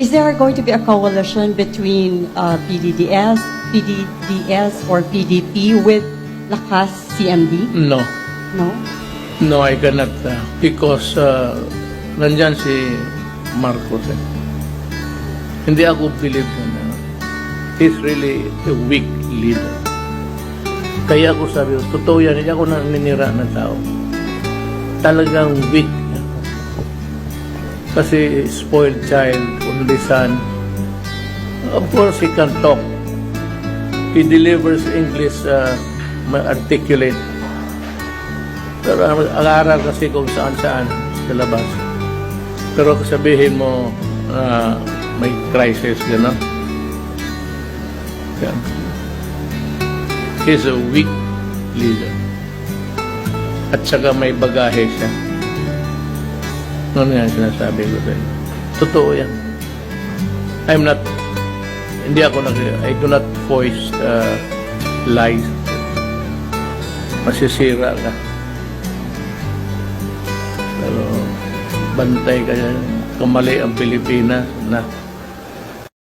Is there going to be a coalition between uh, PDDS, PDDS, or PDP with Lakas CMD? No. No? No, I cannot. uh, because uh, nandyan si Marcos. Eh. Hindi ako believe na he's really a weak leader. Kaya ako sabi, totoo yan, hindi ako naninira ng tao. Talagang weak. Kasi spoiled child, only son. Of course, he can talk. He delivers English uh, articulate. Pero ang aral kasi kung saan-saan sa labas. Pero sabihin mo ah, may crisis, gano'n. Yan. He's a weak leader. At saka may bagahe siya. Ano yan sinasabi ko sa'yo? Totoo yan. I'm not, hindi ako nag, I do not voice uh, lies. Masisira ka. Pero bantay ka yan. Kung mali ang Pilipinas na